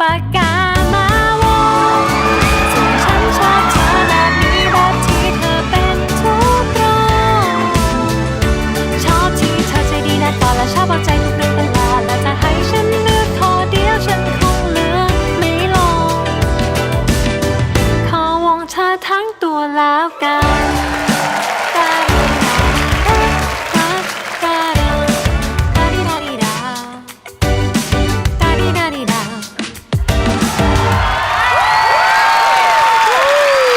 ปากกามาวงถึงฉันชอบเธอแบบนี้แบบที่เธอเป็นทุกเรื่องชอบที่เธอใจดีนะตอนและชอบเอาใจทุกเรื่องเป็ลาและจะให้ฉันเลือกพอเดียวฉันคงเลือกไม่ลงขอวงเธอทั้งตัวแล้วกัน